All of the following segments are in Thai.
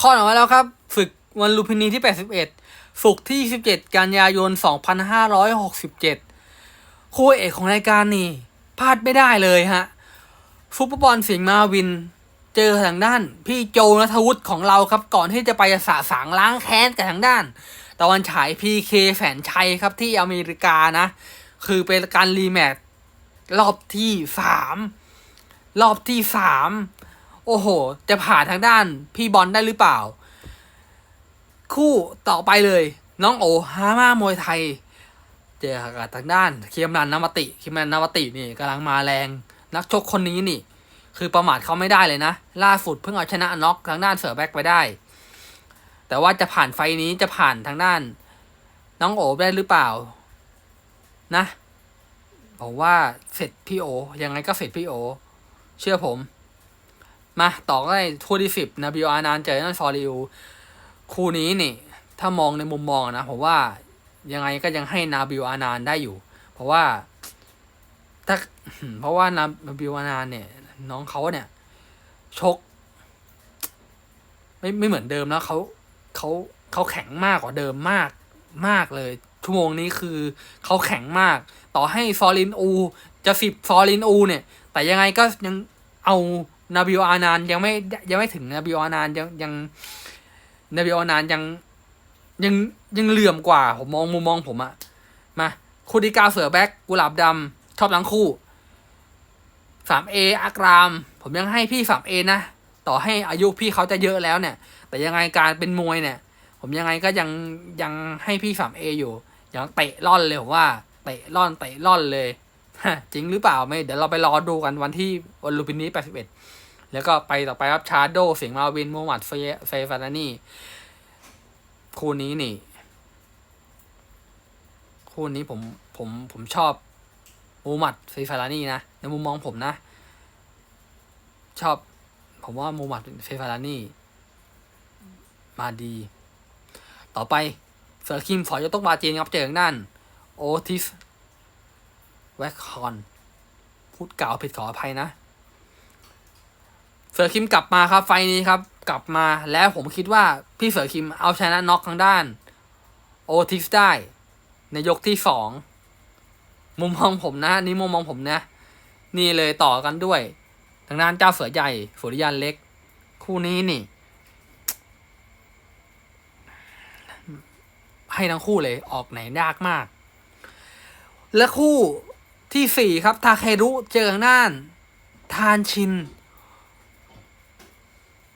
ข้อออกมาแล้วครับ ฝึกวันลุมพินีที่ 81ฝึกที่17กันยายน 2567 คู่เอกของรายการนี่พลาดไม่ได้เลยฮะฟุตบอลสิงห์มาวิน เจอทางด้าน พี่โจนัทวุฒิของเราครับ ก่อนที่จะไปสะสางล้างแค้นกับทางด้าน ตะวันฉายพีเคแสนชัยครับที่อเมริกานะ คือเป็นการรีแมตช์รอบที่สามรอบที่สาม โอ้โห จะผ่านทางด้านพี่บอลได้หรือเปล่า คู่ต่อไปเลย น้องโอฮาม่ามวยไทย เจอกับทางด้านเคียมรันนามติเคียมรันนามตินี่กำลังมาแรง นักชกคนนี้นี่ คือประมาทเขาไม่ได้เลยนะ ล่าสุดเพิ่งเอาชนะน็อกทางด้านเสือแบ็กไปได้ แต่ว่าจะผ่านไฟนี้จะผ่านทางด้าน น้องโอได้หรือเปล่า นะผมว่าเสร็จพี่โอยังไงก็เสร็จพี่โอ เชื่อผม มาต่อก็ได้ทัวที่สิบนาบิโอานานเจอนั่นฟอริวคู่นี้นี่ ถ้ามองในมุมมองนะผมว่ายังไงก็ยังให้นาบิโอานานได้อยู่ เพราะว่าถ้าเพราะว่านาบิโออานานเนี่ย น้องเขาเนี่ย ชก ไม่ไม่เหมือนเดิมแล้วเขาเขาเขาแข็งมากกว่าเดิมมากมากเลย ชั่วโมงนี้คือเขาแข็งมาก ต่อให้ฟอรินอู จะสิบฟอรินอู เนี่ย แต่ยังไงก็ยังเอา นาบิโออานานยังไม่ยังไม่ถึงนาบิโออานานยังยังนาบิโออานานยังยังยังเหลื่อมกว่า ผมมองมุมมองผมอะมาคูดิกาเสือแบ็กกุหลาบดำชอบทั้งคู่สามเออักราม ผมยังให้พี่สามเอนะ ต่อให้อายุพี่เขาจะเยอะแล้วเนี่ย แต่ยังไงการเป็นมวยเนี่ย ผมยังไงก็ยังยังให้พี่สามเออยู่ยังเตะล่อนเลยผมว่าเตะล่อนเตะล่อนเลยจริงหรือเปล่าไม่ เดี๋ยวเราไปรอดูกันวันที่วันลูปินี81 แล้วก็ไปต่อไปครับชาร์โดเสียงมาวินมูฮัมหมัดเฟยเฟยฟานานี่คู่นี้นี่ คู่นี้ผมผมผมชอบมูฮัมหมัดเฟยฟานานี่นะในมุมมองผมนะ ชอบ ผมว่ามูฮัมหมัดเฟยฟานานี่ มาดี ต่อไปเสือคิมฝอยยกตกบาเจีนครับเจอทางด้านโอทิสแวคคอนพูดกล่าวผิดขออภัยนะ สือคิมกลับมาครับ ไฟนี้ครับ กลับมาแล้วผมคิดว่าพี่เสือคิมเอาชนะน็อกทางด้าน โอทิสได้ ในยกที่สองมุมมองผมนะนี่มุมมองผมนะ นี่เลยต่อกันด้วย ทางด้านเจ้าเสือใหญ่สุริยันเล็ก คู่นี้นี่ ให้ทั้งคู่เลยออกไหนยากมาก และคู่ที่สี่ครับ ทาเครุเจอทางด้าน ทานชิน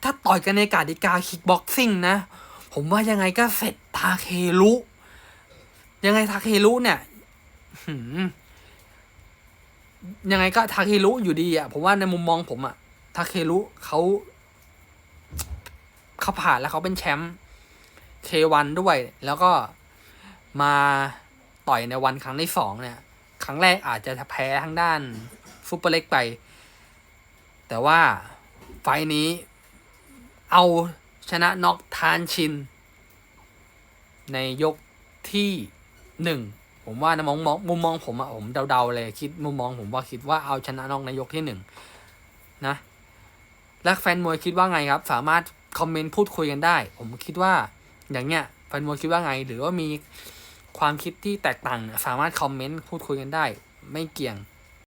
ถ้าต่อยกันในกาดิกาคิกบ็อกซิ่งนะ ผมว่ายังไงก็เสร็จทาเครุยังไงทาเครุเนี่ยยังไงก็ทาเครุอยู่ดีอะ่ะ ผมว่าในมุมมองผมอะ่ะทาเครุเขาเขาผ่านแล้วเขาเป็นแชมป์เควันด้วย แล้วก็มาต่อยในวันครั้งที่สองเนี่ย ครั้งแรกอาจจะแพ้ทางด้านซุปเปอร์เล็กไป แต่ว่าไฟล์นี้ เอาชนะน็อกทานชิน ในยกที่หนึ่งผมว่านะมองมองมุมมองผมอะผมเดาๆเลยคิดมุมมองผมว่าคิดว่าเอาชนะน็อกในยกที่หนึ่งนะและแฟนมวยคิดว่าไงครับ สามารถคอมเมนต์พูดคุยกันได้ ผมคิดว่าอย่างเนี้ยแฟนมวยคิดว่าไง หรือว่ามีความคิดที่แตกต่าง สามารถคอมเมนต์พูดคุยกันได้ ไม่เกี่ยง